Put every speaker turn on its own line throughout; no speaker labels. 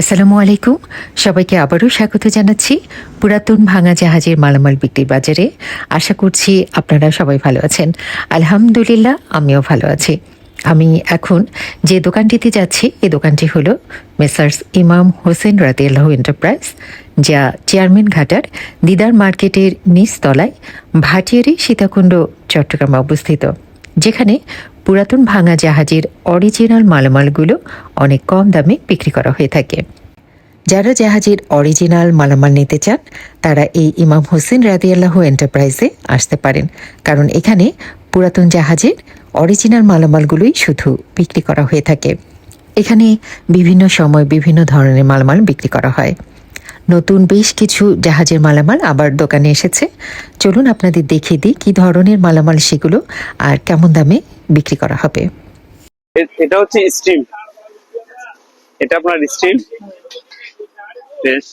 আসসালামু আলাইকুম। সবাইকে আবারও স্বাগত জানাচ্ছি পুরাতন ভাঙা জাহাজের মালামাল বিক্রির বাজারে। আশা করছি আপনারা সবাই ভালো আছেন। আলহামদুলিল্লাহ, আমিও ভালো আছি। আমি এখন যে দোকানটিতে যাচ্ছি এই দোকানটি হলো মেসার্স ইমাম হোসেন রাতিয়াল্লাহ এন্টারপ্রাইজ, যা চেয়ারম্যান ঘাটার দিদার মার্কেটের নিচতলায় ভাটিয়ারি সীতাকুণ্ড, চট্টগ্রামে অবস্থিত, যেখানে পুরাতন ভাঙা জাহাজের অরিজিনাল মালামালগুলো অনেক কম দামে বিক্রি করা হয়ে থাকে। যারা জাহাজের অরিজিনাল মালামাল নিতে চান, তারা এই ইমাম হোসেন রাদিয়াল্লাহু এন্টারপ্রাইজে আসতে পারেন। কারণ এখানে পুরাতন জাহাজের অরিজিনাল মালামালগুলোই শুধু বিক্রি করা হয়ে থাকে। এখানে বিভিন্ন সময় বিভিন্ন ধরনের মালামাল বিক্রি করা হয়। নতুন বেশ কিছু জাহাজের মালামাল আবার দোকানে এসেছে। চলুন আপনাদের দেখিয়ে দিই কী ধরনের মালামাল সেগুলো আর কেমন দামে বিক্রি করা হবে।
এটা হচ্ছে স্টিম। এটা আপনার স্টিম। বেশ।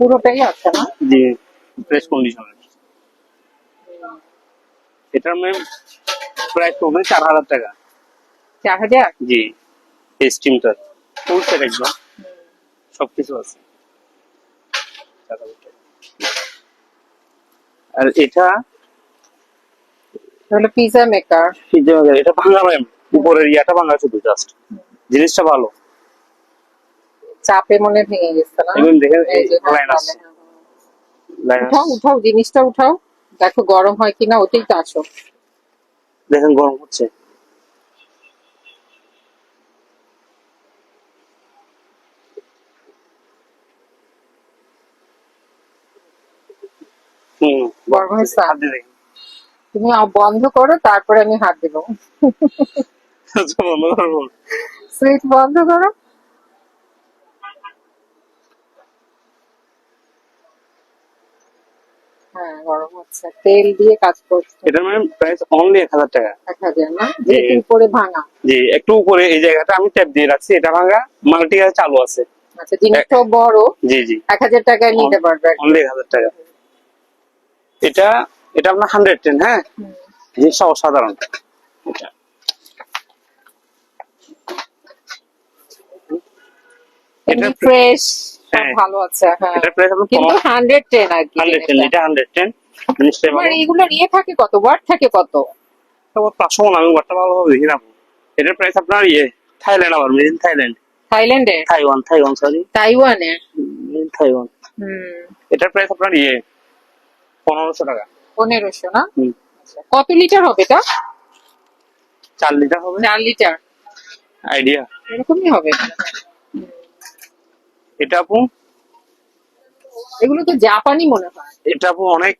পুরোটাই আছে না?
জি ফ্রেশ কন্ডিশন এটার ম্যাম প্রাইস পড়বে চার হাজার টাকা।
চার হাজার
জি। এই স্টিমটা ফুল সেট একদম। সবকিছু আছে। 4,000 আর এটা?
হলো পিজা মেকার
পিজ্জা বার্গার, এটা ভাঙা ম্যাম উপরের ইয়াটা ভাঙা শুধু জাস্ট জিনিসটা ভালো।
চাপে মনে ভেঙে গেছে না?
দেখেন লাইন আছে।
উঠাও উঠাও জিনিসটা উঠাও। দেখো গরম হয় কিনা ওটাই তো আসো।
দেখেন গরম হচ্ছে। হুম
গরম হয়েছে?
হাত দিয়ে দেখেন।
তুমি বন্ধ করো তারপরে আমি হাত দিব।
আচ্ছা,
সুইচ বন্ধ করো। গরম তেল দিয়ে কাজ করছে।
ম্যাম প্রাইস অনলি এক হাজার টাকা।
এক হাজার না? যেহেতু উপরে ভাঙা।
জি একটু উপরে এই জায়গাটা আমি ট্যাপ দিয়ে রাখছি এটা ভাঙা মাল্টি চালু আছে।
আচ্ছা জিনিসটাও বড়।
জি জি।
এক হাজার টাকায় নিতে পারবে
অনলি এক হাজার টাকা। এটা এটা আপনার হান্ড্রেড টেন হ্যাঁ?
হুম।
জিনিসটা অসাধারণ। এটা। এটা
ফ্রেশ
হ্যাঁ।
ভালো আছে হ্যাঁ।
এটা প্রাইস আপনার
কিন্তু হান্ড্রেড টেন আর কি
হান্ড্রেড টেন
জিনিসটা।
এটা হান্ড্রেড টেন ভালো
এইগুলোর ইয়ে থাকে কত? ওয়াট থাকে কত?
পাঁচশো মন আমি ওয়াটটা ভালোভাবে দেখি না এটার প্রাইস আপনার ইয়ে থাইল্যান্ড আবার মেড ইন থাইল্যান্ড
থাইল্যান্ডে
তাইওয়ান তাইওয়ান সরি
তাইওয়ানে
তাইওয়ান
হুম।
এটার প্রাইস আপনার ইয়ে পনেরোশো টাকা।
পনেরোশো না? কত লিটার হবে এটা?
চার লিটার হবে।
চার লিটার
আইডিয়া
এরকমই হবে।
এটা আপু
এগুলো তো জাপানি মনে হয়।
এটা আপু অনেক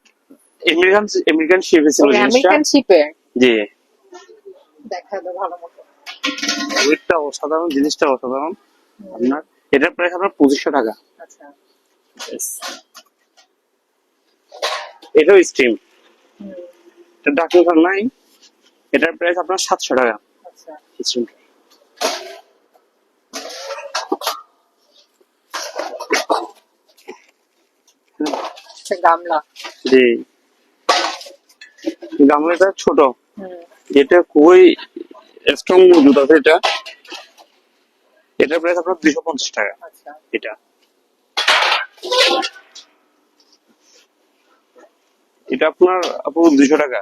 আমেরিকান আমেরিকান শিপে ছিল
আমেরিকান শিপে
জি।
দেখা দাও ভালো মতো।
ওয়েটটা অসাধারণ জিনিসটা অসাধারণ। আপনার এটার প্রাইস আপনার পঁচিশশো টাকা।
আচ্ছা।
এটাও স্টিম এটা ডাক্তার নাই। এটার প্রাইস আপনার সাতশো টাকা।
আচ্ছা। আচ্ছা, গামলা।
জি। গামলাটা ছোট। এটা খুবই স্ট্রং মজুদ আছে এটা। এটার প্রাইস আপনার পঞ্চাশ টাকা।
আচ্ছা।
এটা। এটা আপনার আপু দুইশো টাকা।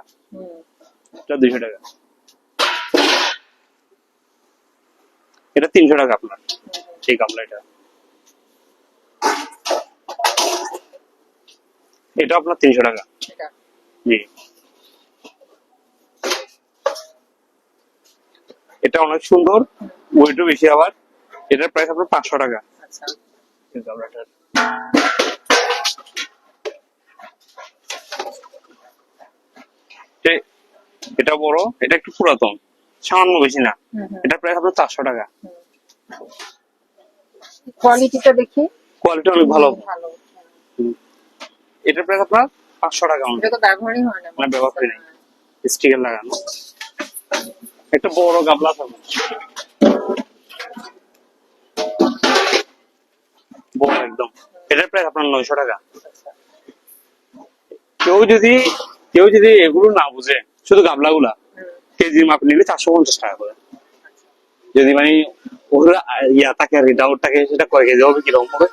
এটা দুইশো টাকা। এটা তিনশো টাকা আপনার। এই গামলাটা। এটা আপনার তিনশো টাকা। জি। এটা অনেক সুন্দর ওয়েটও বেশি আবার। এটার প্রাইস আপনার পাঁচশো টাকা।
আচ্ছা।
এটা বড় এটা একটু পুরাতন সামান্য বেশি না। এটা প্রাইস আপনার চারশো টাকা।
কোয়ালিটিটা দেখি।
কোয়ালিটি অনেক ভালো।
ভালো।
এটার প্রাইস আপনার পাঁচশো টাকা
এটা তো ব্যবহারই হয় না
না, ব্যবহার নাই। স্টিকার লাগানো। একটা বড় গামলা থাকবে। বড় একদম। এটার প্রাইস আপনার নয়শো টাকা। কেউ যদি কেউ যদি এগুলো না বুঝে শুধু গাবলাগুলা কেজি মাপ নিলে চারশো পঞ্চাশ টাকা করে। যদি মানে ওগুলো ইয়া থাকে আর কি ডাউট থাকে সেটা কয় কেজি হবে কীরকম হবে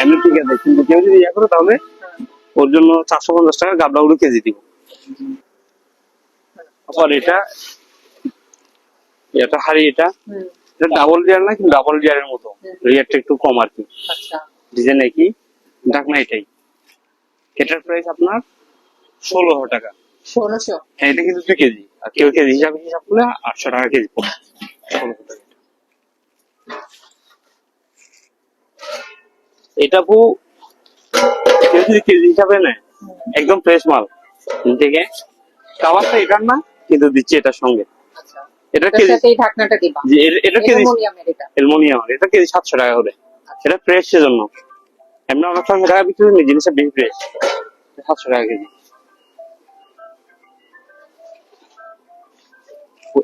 এমনি ঠিক আছে। কিন্তু কেউ যদি ইয়া করে তাহলে ওর জন্য চারশো পঞ্চাশ টাকা গাবলাগুলো কেজি দিব। আবার এটা। এটা হাড়ি এটা। এটা ডাবল ডিয়ার না কিন্তু ডাবল ডিয়ারের মতো। রেটটা একটু কম আর কি।
আচ্ছা।
ডিজাইন একই ঢাকনা এটাই। এটার প্রাইস আপনার ষোলোশো টাকা।
ষোলোশো?
হ্যাঁ এটা কিন্তু দুই কেজি। আর কেউ কেজি হিসাবে হিসাব করলে আটশো টাকা কেজি পড়বে। ষোলোশো টাকা। এটা পু কেউ যদি কেজি হিসাবে নেয়। একদম ফ্রেশ মাল। থেকে কাবারটা এটার না কিন্তু দিচ্ছি এটার সঙ্গে।
আচ্ছা।
এটা কেজি
ঢাকনাটা দিবা।
এটা কেজি
অ্যালুমিনিয়ামের এটা।
অ্যালমোনিয়াম এটা কেজি সাতশো টাকা করে। এটা ফ্রেশ সেজন্য। এমনি অনেক টাকা বিক্রি করি জিনিসটা বেশি ফ্রেশ সাতশো টাকা কেজি।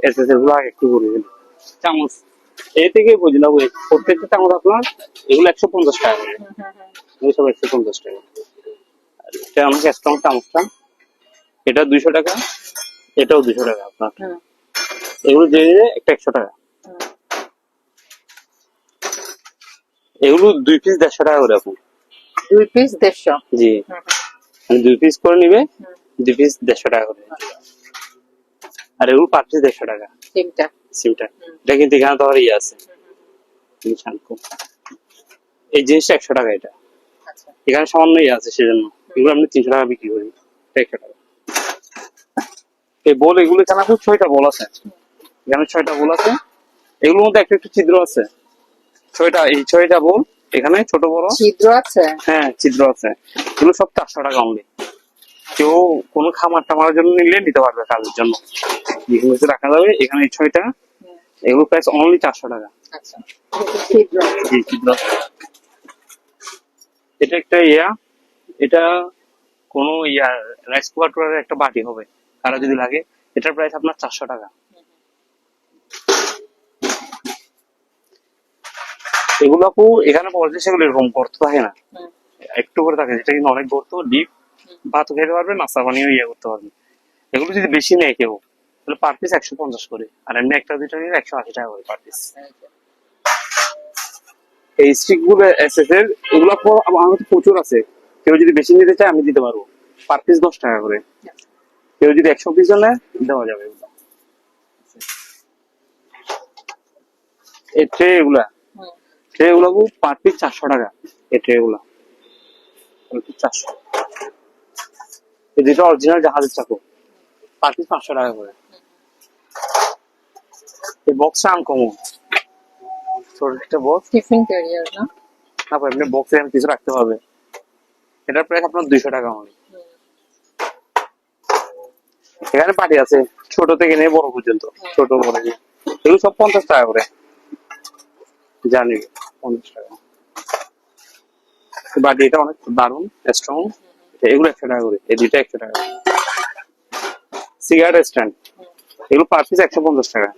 এস এসগুলো আগে একটু করে দিন চামচ। এই থেকে বুঝলাম প্রত্যেকটা চামচ আপনার এগুলো একশো পঞ্চাশ টাকা করে। সব একশো পঞ্চাশ টাকা। এটা অনেক স্ট্রং চামচটা। এটা দুইশো টাকা এটাও দুইশো টাকা আপনার। এগুলো যে যে একটা একশো টাকা। এগুলো দুই পিস দেড়শো টাকা করে আপনি
দুই পিস দেড়শো?
জি। মানে দুই পিস করে নিবে দুই পিস দেড়শো টাকা করে। আর এগুলো পার পিস দেড়শো টাকা।
তিনটা
সিমটা। এটা কিন্তু এখানে আর ইয়ে আছে। এই জিনিসটা একশো টাকা এটা। এখানে সামান্য ইয়ে আছে সেজন্য। এগুলো আমি তিনশো টাকা বিক্রি করি। একশো টাকা। এই বল এগুলো এখানে খুব ছয়টা বল আছে। এখানে ছয়টা বল আছে। এগুলোর মধ্যে একটা একটু ছিদ্র আছে। ছয়টা এই ছয়টা বল এখানে ছোট বড়।
ছিদ্র আছে?
হ্যাঁ ছিদ্র আছে। এগুলো সব চারশো টাকা অনলি কেউ কোনো খামার টামার জন্য নিলে নিতে পারবে কাজের জন্য। যেগুলো রাখা যাবে এখানে এই ছয়টা। এগুলো প্রাইস অনলি চারশো টাকা।
আচ্ছা। ছিদ্র
জি ছিদ্র আছে। এটা একটা ইয়া, এটা কোনো ইয়া রাইস কুকার একটা বাটি হবে কারও যদি লাগে, এটার প্রাইস আপনার চারশো টাকা। এগুলো আপু, এখানে পাওয়া যায় সেগুলো এরকম গর্ত থাকে না। একটু করে থাকে, যেটা কিন্তু অনেক গর্ত ডিপ ভাত খেতে পারবে, নাস্তা পানিও ইয়ে করতে পারবে। এগুলো যদি বেশি নেয় কেউ, তাহলে পার পিস একশো পঞ্চাশ করে, আর এমনি একটা দুইটা নিলে একশো আশি টাকা করে পার পিস
এই যে।
এই স্টিকগুলো এসএস এর এগুলো আমার কাছে প্রচুর আছে। কেউ যদি বেশি নিতে চায় আমি দিতে পারব। পার পিস দশ টাকা করে। কেউ যদি একশো পিস নেয় দেওয়া যাবে। এই ট্রে এগুলা। ট্রে গুলো পার পিস চারশো টাকা। এই ট্রে গুলা চারশো। এই দুটো অরিজিনাল জাহাজের চাকু। পার পিস পাঁচশো টাকা করে। এই বক্সটা আনকমন ছোট একটা বক্স
টিফিন ক্যারিয়ার না?
তারপর এমনি বক্সে আমি কিছু রাখতে হবে। এটার প্রাইস আপনার দুইশো টাকা মানে এখানে পার্টি আছে ছোট থেকে নিয়ে বড় পর্যন্ত। ছোট বড়। এগুলো সব পঞ্চাশ টাকা করে। জানি পঞ্চাশ টাকা। বাট এটা অনেক দারুণ স্ট্রং এগুলো একশো টাকা করে এই দুইটা একশো টাকা। সিগারেট স্ট্যান্ড এগুলো পার পিস একশো পঞ্চাশ টাকা।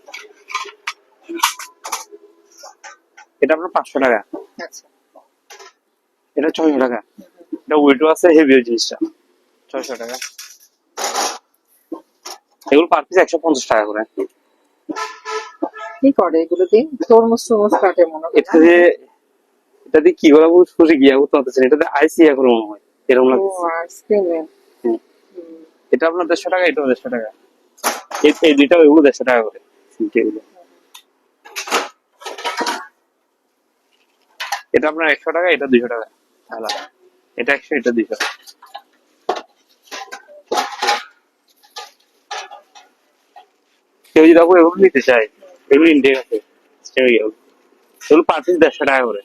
এটা আপনার পাঁচশো টাকা।
আচ্ছা।
এটা ছয়শো টাকা। এটা ওয়েটও আছে হেভিও জিনিসটা। ছয়শো টাকা। এগুলো পার পিস একশো পঞ্চাশ টাকা করে।
কি করে এগুলো দিয়ে? তরমুজ টরমুজ কাটে মনে হয়।
এটা দিয়ে এটা দিয়ে কি করা বুঝে গিয়া করতে পারতেছেন এটা দিয়ে আইসি করে মনে হয়। এরকম হুম। এটা আপনার দেড়শো টাকা এটাও দেড়শো টাকা। এই দুইটা এগুলো দেড়শো টাকা করে। এটা আপনার একশো টাকা, এটা দুইশো টাকা। আলাদা এটা একশো, এটা দুইশো। কেউ যদি এগুলো নিতে চায়, এগুলো ইন্ডিয়া আছে এগুলো। পার পিস দেড়শো টাকা করে।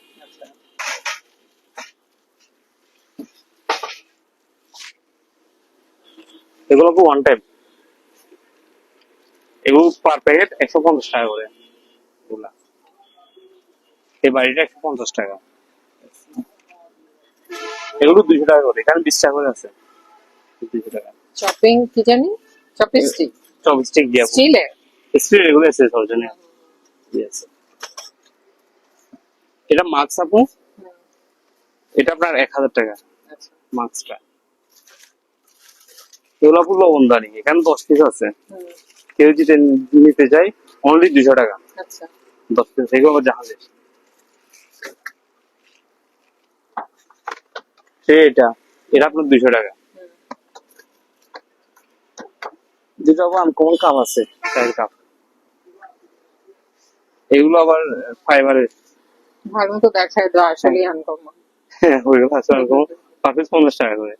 এগুলো ওয়ান টাইম এগুলো পার প্যাকেট একশো পঞ্চাশ টাকা করে। এগুলা। এই বাড়িটা একশো পঞ্চাশ টাকা। এগুলো দুইশো টাকা করে এখানে বিশ টাকা করে আছে। দুইশো টাকা।
চপিং কি জানি? Chopping stick.
চপস্টিক দিয়ে
স্টিলের?
স্পিড এগুলো আছে সরজনে এটা মাস্ক আপু? এটা আপনার এক হাজার টাকা।
আচ্ছা।
মাস্কটা এগুলো আপু লবণদানি এখানে দশ পিস আছে। কেউ যদি নিতে চাই অনলি দুশো টাকা।
আচ্ছা।
দশ পিস এগুলো জাহাজের সে এটা এটা আপনার দুশো টাকা। যেটা আবার আনকমন কাপ আছে। চায়ের কাপ। এগুলো আবার ফাইবারের।
ভালো মতো দেখায় দাও আসলে আনকমন
হ্যাঁ ওইগুলো আছে আনকমন পার পিস পঞ্চাশ টাকা করে।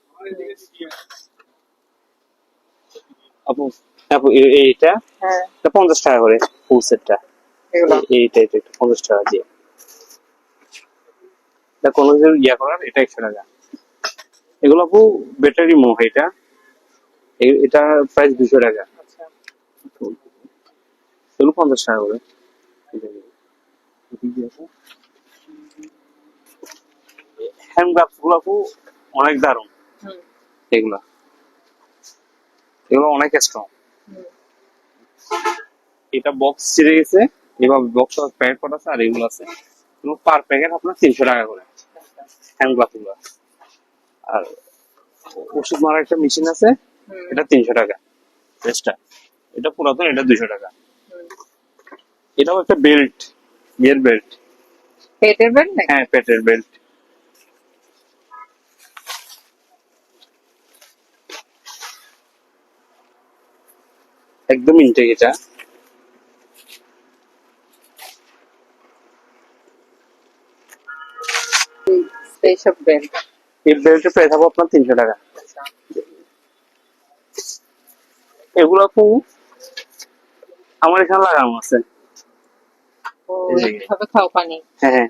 আপু আপু এইটা?
হ্যাঁ।
এটা পঞ্চাশ টাকা করে ফুল সেটটা এইটা এটা পঞ্চাশ টাকা দিয়ে। এটা কোনো কিছু ইয়া করার এটা একশো টাকা। এগুলো আপু ব্যাটারি মোহ এটা। এটা প্রাইস দুশো টাকা।
আচ্ছা।
এগুলো পঞ্চাশ টাকা করে। হ্যান্ড গ্লাভসগুলো আপু অনেক দারুণ। এগুলা। এগুলো অনেক স্ট্রং এটা বক্স ছিঁড়ে গেছে বক্স প্যাকেট করা আছে আর এগুলো আছে। পার প্যাকেট আপনার তিনশো টাকা করে। হ্যান্ড গ্লাভসগুলো। আর ওষুধ মারার একটা মেশিন আছে এটা তিনশো টাকা। এক্সট্রা এটা পুরাতন এটা দুশো টাকা। এটাও একটা বেল্ট বিয়ের বেল্ট।
পেটের বেল্ট
হ্যাঁ পেটের বেল্ট। একদম ইনটেক এটা।
স্পেশাল বেল
এই বেল্টের প্রাইস হবে আপনার তিনশো টাকা। এগুলো আপু আমার এখানে লাগানো আছে।
খাও পানি।
হ্যাঁ হ্যাঁ।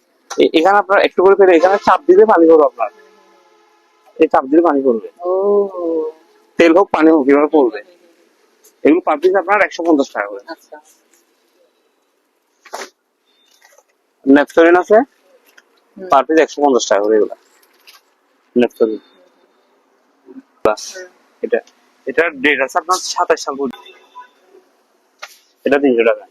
এখানে আপনার একটু করে ফেলে এখানে চাপ দিলে পানি পড়বে আপনার। এই চাপ দিলে পানি পড়বে। তেল হোক পানি হোক কীভাবে পড়বে। এগুলো পার পিস আপনার একশো পঞ্চাশ টাকা করে।
আচ্ছা।
আছে পার পিস একশো পঞ্চাশ টাকা করে এগুলো।
হুম,
এটা এটা ডেট আছে আপনার সাতাশ সাল পর্যন্ত। এটা তিনশো টাকা।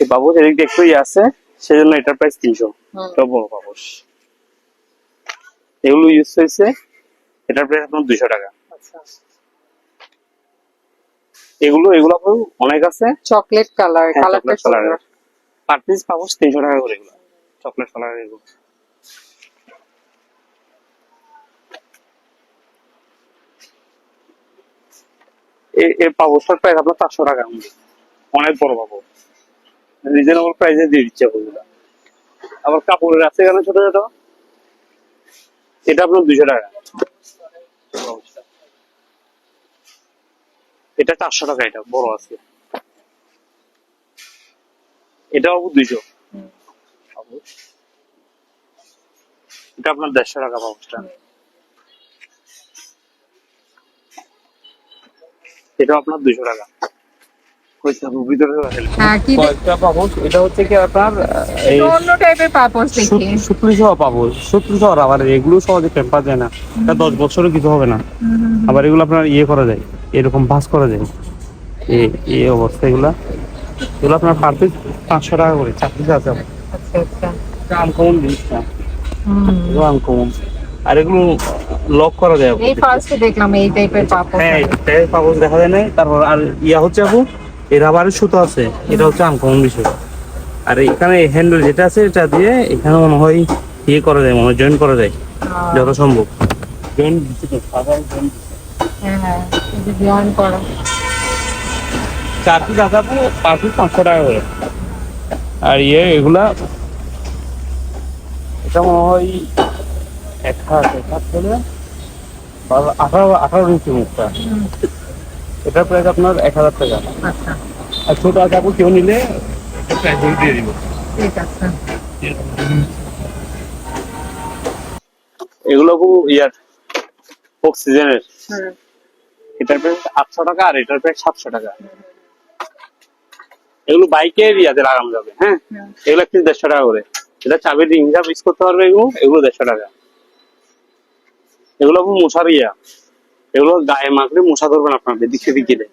এই বাবুস এদিক দিয়ে একটু ইয়ে আছে সেজন্য এটার প্রাইস তিনশো। এটা বড় বাবুস এগুলো ইউজ হয়েছে এটার প্রাইস আপনার দুশো টাকা।
আচ্ছা।
এগুলো এগুলো অনেক আছে।
চকলেট কালার কালারটা
colour পার পিস পাবো তিনশো টাকা করে এগুলো। চকলেট কালার এগুলো। এ- এর পাবোসটার প্রাইস আপনার চারশো টাকা অনেক বড় পাবো। রিজনেবল প্রাইসে দিয়ে দিচ্ছে আবার কাপড়ের আছে এখানে ছোট ছোট? এটা আপনার দুশো টাকা। এটা চারশো টাকা এটা, বড় আছে। এটা বাবু দুইশো। এটা আপনার দেড়শো টাকা পাউচটা এটা আপনার টাকা।
হ্যাঁ
এটা হচ্ছে কি আপনার
অন্য টাইপের পাপোশ দেখি।
সূত্র সহ পাপোশ সূত্র সহ আবার এগুলো সহজে টেম্পার যায় না এটা দশ বছরও কিছু হবে না। আবার এগুলো আপনার ইয়ে করা যায় এরকম ভাস করা যায়। এই এই অবস্থা এগুলা। এগুলো আপনার পার পিস পাঁচশো টাকা করে চার পিস আছে।
আচ্ছা আচ্ছা।
আনকমন জিনিসটা আনকমন আর এগুলো লক করা যায়
এই ফার্স্টে দেখলাম এই টাইপের পাপোশ
হ্যাঁ এই পাপোশ দেখা যায় না তারপর আর ইয়া হচ্ছে আপু এর রাবারের সুতো আছে এটা হচ্ছে আনকমন বিষয়। আর এখানে হ্যান্ডেল যেটা আছে এটা দিয়ে এখানে মনে হয় ইয়ে করা যায় মনে হয় জয়েন করা যায় যত সম্ভব জয়েন
হ্যাঁ হ্যাঁ এই যে জয়েন করা।
চার পিস আছে আপু পার পিস পাঁচশো টাকা করে। আর ইয়ে এগুলা এটা মনে হয় এক হাত এক হাত আঠারো আঠারো ইঞ্চি মুখটা। এটার প্রাইস আপনার এক হাজার টাকা।
আচ্ছা।
আর ছোট আছে আপু কেউ নিলে দিয়ে দিব।
ঠিক আছে।
এগুলো আপু ইয়ার অক্সিজেনের। এটার প্রাইস আটশো টাকা আর এটার প্রাইস সাতশো টাকা। এগুলো বাইকের ইয়াতে লাগানো যাবে হ্যাঁ? এগুলো একটু দেড়শো টাকা করে। এটা চাবির রিং যা ইউজ করতে পারবে এগুলো এগুলো দেড়শো টাকা। এগুলো মশার ইয়া এগুলো গায়ে মাখলে মশা ধরবেন আপনার এদিক সেদিক গেলে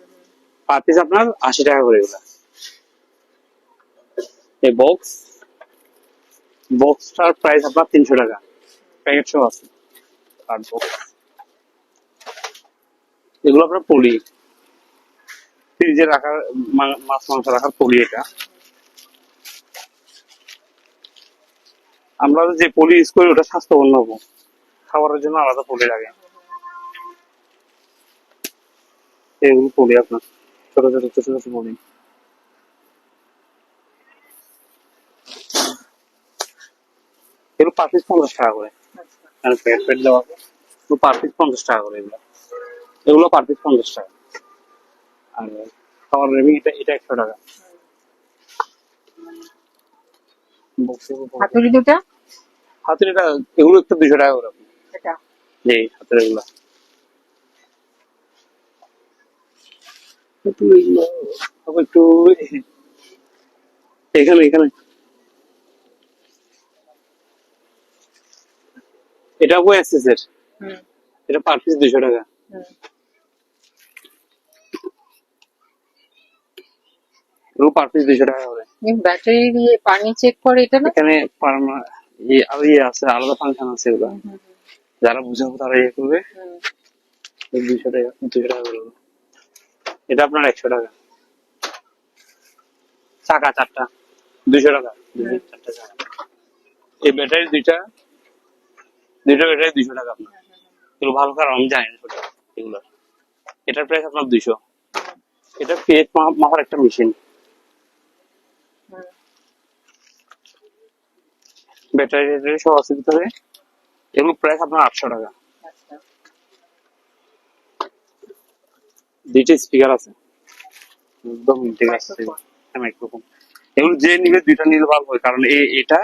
পার পিস আপনার আশি টাকা করে এগুলো। এই বক্স বক্সটার প্রাইস আপনার তিনশো টাকা। প্যাকেট সহ আছে। কার্ড বক্স এগুলো আপনার পলি। ফ্রিজে রাখার মাছ, মাংস রাখার পলি এটা। আমরা যে পলি ইউজ করি, ওটা স্বাস্থ্যবান হব। খাবারের জন্য আলাদা পলি লাগে। এগুলো পলি আপনার ছোট ছোট ছোট ছোট পলি। এগুলো পার পিস পঞ্চাশ টাকা করে। প্যাকেট দেওয়া। পার পিস পঞ্চাশ টাকা করে এগুলো। এগুলো পার পিস পঞ্চাশ টাকা। আর খাবার রেমি এটা এটা একশো টাকা।
হাতুড়ি দুটা?
হাতের এটা এগুলো একটু দুশো টাকা করে।
এটা
জি হাতের এগুলো। একটু এখানে এখানে। এটা এর? এটা পার পিস দুশো টাকা।
হুম।
পার পিস দুশো টাকা করে।
ব্যাটারি দিয়ে পানি চেক করে এটা না?
এখানে পারমা ইয়ে ইয়ে আছে আলাদা ফাংশন আছে এগুলো। যারা বুঝাবো তারা ইয়ে করবে। দুইশো টাকা দুইশো টাকা করে দেবো। এটা আপনার একশো টাকা। চাকা চারটা। দুইশো টাকা। চারটা চাকা। এই ব্যাটারি দুইটা দুইটা ব্যাটারি দুইশো টাকা আপনার। এগুলো ভালো কারণ আমি জানি না এগুলো। এটার প্রাইস আপনার দুইশো। এটা পেট মাপার একটা মেশিন। ব্যাটারি সব আছে ভিতরে এগুলো প্রাইস আপনার আটশো টাকা।
আচ্ছা।
দুইটা স্পিকার আছে। একদম ঠিক আছে. মাইক্রোফোন এগুলো যে নিবে দুইটা নিলে ভালো হয় কারণ এ- এটা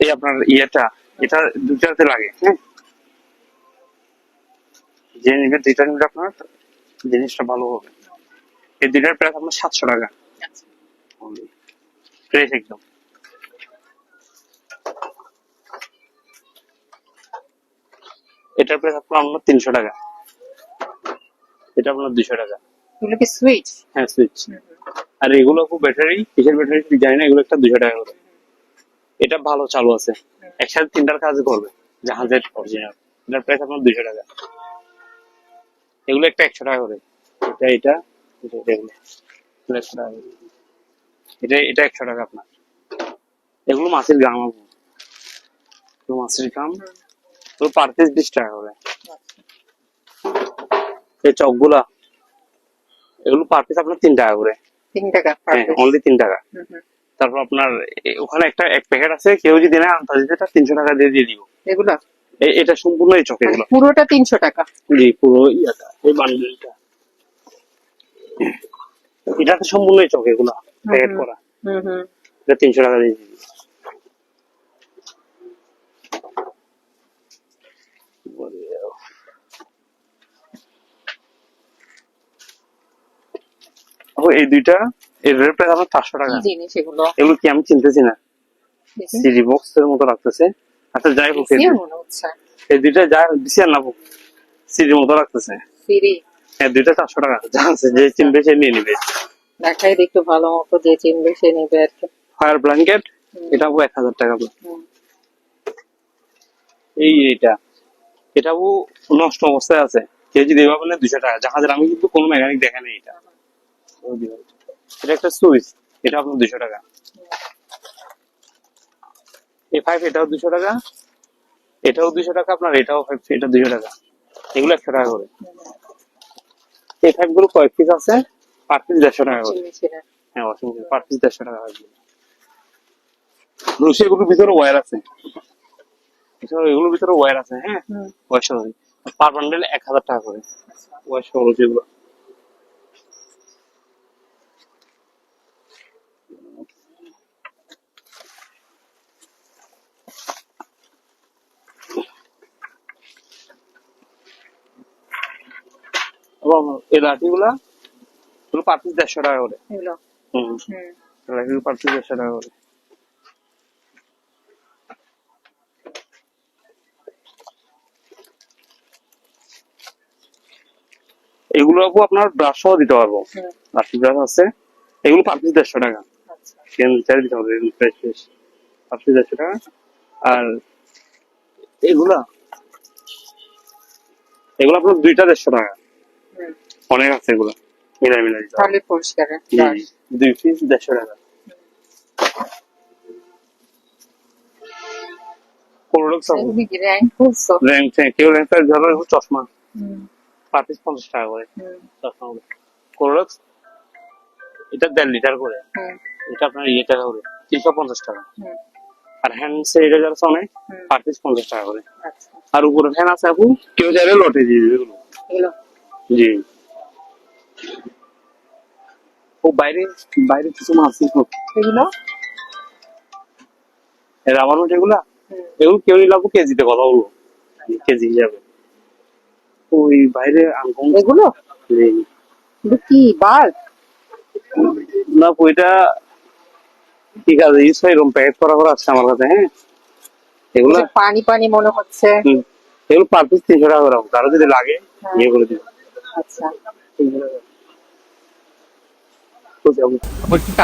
এই আপনার ইয়েটা এটা দুইটাতে লাগে হ্যাঁ যে নিবে দুইটা নিলে আপনার জিনিসটা ভালো হবে। এই দুইটার প্রাইস আপনার সাতশো টাকা। ফ্রেশ একদম। এটার প্রাইস আপনার তিনশো টাকা। এটা আপনার দুশো টাকা।
এগুলো কি সুইচ
হ্যাঁ সুইচ আর এগুলো খুব ব্যাটারি কিসের ব্যাটারি জানি না এগুলো একটা দুশো টাকা করে। এটা ভালো চালু আছে। একসাথে তিনটার কাজ করবে জাহাজের অরিজিনাল এটার প্রাইস আপনার দুশো টাকা। এগুলো একটা একশো টাকা করে। এটা এটা এটা এটা একশো টাকা এটা এটা একশো টাকা আপনার। এগুলো মাছের। এগুলো মাছের গাম। তো পার পিস বিশ টাকা করে। এই চকগুলা এগুলো পার পিস আপনার তিন টাকা করে।
তিন টাকা per piece।
অনলি তিন টাকা।
হুম, হুম।
তারপর আপনার ওখানে একটা এক প্যাকেট আছে কেউ যদি নেয় আন্দাজ এটা তিনশো টাকা দিয়ে দিয়ে দিব।
এগুলো?
এটা সম্পূর্ণ এই চক এগুলো।
পুরোটা তিনশো টাকা।
জি পুরো ইয়াটা এই বান্ডেলটা এটা তো সম্পূর্ণ এই চক এগুলো প্যাকেট করা।
হুম হুম।
এটা তিনশো টাকা দিয়ে দিবি ও এই দুইটা? এর রেট আমার চারশো টাকা।
জিনিস এগুলো
এগুলো কি আমি চিনতেছি না? সিডি বক্স এর মতো লাগতেছে আচ্ছা যাই হোক এই দুইটা যা না সিডির মতো লাগতেছে
সিরি
হ্যাঁ দুইটা চারশো টাকা। জানছে যে চিনবে সে নিয়ে নিবে।
দেখাই একটু ভালো মতো যে চিনবে সে নেবে আর কি।
Fire blanket. এটা এক হাজার টাকা এই এটা এটাও নষ্ট অবস্থায় আছে। কেউ যদি এভাবে দুশো টাকা। জাহাজের আমি কিন্তু কোনো মেকানিক দেখা নেই এটা। এটা একটা সুইচ এটা আপনার দুশো টাকা। এই ফাইভ এটাও দুশো টাকা এটাও দুশো টাকা আপনার এটাও ফাইভ এটা দুশো টাকা। এগুলো একশো টাকা করে। এই ফাইভগুলো কয়েক পিস আছে পার পিস দেড়শো টাকা করে। হ্যাঁ ওয়াশিং মেশিন পার পিস দেড়শো টাকা রুশি এগুলোর ভিতরে ওয়্যার আছে। এগুলোর ভিতরে ওয়্যার আছে হ্যাঁ? ওয়্যার পার বান্ডেল এক হাজার টাকা করে। ওয়্যার সহ এগুলো এই লাঠিগুলা এগুলো পার পিস দেড়শো টাকা করে।
এগুলো
হুম।
হুম।
লাঠিগুলো পার পিস দেড়শো টাকা করে। এগুলো আপু আপনার ব্রাশ সহ দিতে পারব। লাঠি ব্রাশ আছে। এগুলো পার পিস দেড়শো টাকা।
আচ্ছা।
দিতে হবে এগুলো পার পিস দেড়শো টাকা। আর এগুলা?
এগুলো আপনার দুইটা দেড়শো টাকা। অনেক আছে এগুলো। মিলাই মিলাই
তাহলে পরিষ্কার
দুই পিস দেড়শো টাকা। কোরোডক্স
তুমি কি র্যাঙ্ক করছ
র্যাঙ্ক কেউ র্যাঙ্ক ধরো চশমা। পার পিস পঞ্চাশ টাকা করে। চশমা কোরোডক্স এটা দেড় লিটার করে। এটা আপনার ইয়ে টাকা করে তিনশো পঞ্চাশ টাকা। আর হ্যান্ড স্যানিটাইজার আছে অনেক পার পিস পঞ্চাশ টাকা করে।
আচ্ছা।
আর উপরে ফ্যান আছে আপু কেউ চাইলে লটে দিয়ে দিবে এগুলো।
এগুলো।
জি। ও বাইরে বাইরে কিছু মাছ।
এগুলো?
এগুলা? কেউ কেজিতে কথা বলব। কেজি হিসাবে। ওই বাইরে
এগুলো? কি বার
না এটা ঠিক আছে ইউজ এরকম প্যাকেট করা করা আছে আমার কাছে হ্যাঁ? এগুলা
পানি পানি মনে হচ্ছে।
এগুলো পার পিস তিনশো টাকা করে কারও যদি লাগে। ইয়ে করে দিবে।
আচ্ছা।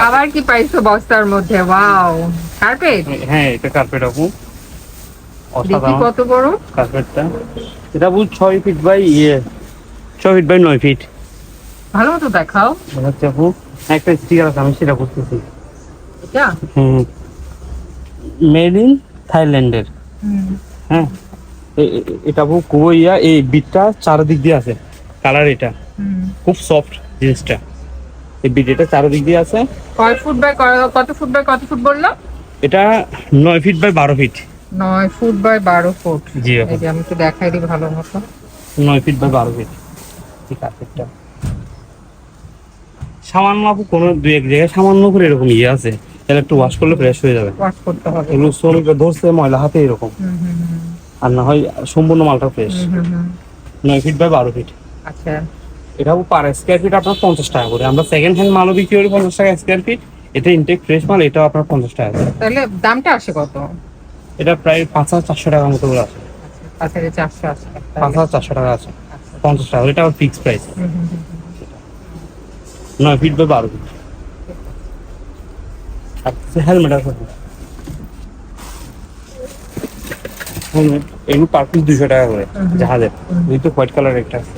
আবার কি পাইছো বস্তার মধ্যে? ওয়াও কার্পেট
হ্যাঁ এটা কার্পেট আপু অসাধারণ।
কত বড়।
কার্পেটটা এটা বুঝ ছয় ফিট বাই ইয়ে ছয় ফিট বাই নয় ফিট
ভালো মতো দেখাও।
আপু একটা স্টিকার আছে আমি সেটা করতেছি
এটা?
হুম। মেড ইন থাইল্যান্ডের হ্যাঁ। এটা ইয়া এই বিটটা চারদিক দিয়ে আছে। কালার এটা। খুব সফট জিনিসটা। এই চারদিক দিয়ে আছে।
কয় ফুট বাই কত ফুট বাই কত ফুট বললাম
এটা নয় ফিট বাই বারো ফিট।
নয় ফুট বাই বারো ফুট।
জি
আমি একটু দেখাই দিই ভালো মতো।
নয় ফিট বাই বারো ফিট। ঠিক আছে এটা সামান্য আপু কোনো দুই এক জায়গায় সামান্য করে এরকম ইয়ে আছে। তাহলে একটু ওয়াশ করলে ফ্রেশ হয়ে যাবে।
ওয়াশ করতে হবে।
এগুলো ধরছে ময়লা হাতে এরকম। আর না হয় সম্পূর্ণ মালটা ফ্রেশ। নয় ফিট বাই বারো ফিট।
আচ্ছা।
এটা পার স্কোয়ার ফিট আপনার পঞ্চাশ টাকা করে। আমরা সেকেন্ড হ্যান্ড মালও বিক্রি করি পঞ্চাশ টাকা স্কোয়ার ফিট এটা ইনটেক ফ্রেশ মাল এটাও আপনার পঞ্চাশ টাকা করে।
তাহলে দামটা আসে কত?
এটা প্রায় পাঁচ হাজার চারশো টাকার মতো করে আছে
আচ্ছা এই চারশো আসে
পাঁচ হাজার চারশো টাকা আছে। পঞ্চাশ টাকা এটা আবার ফিক্স প্রাইস। নয় ফিট বাই বারো ফিট আর হেলমেট আছে। হেলমেট এগুলো পার পিস দুশো টাকা করে জাহাজের। এই তো হোয়াইট কালার একটা আছে।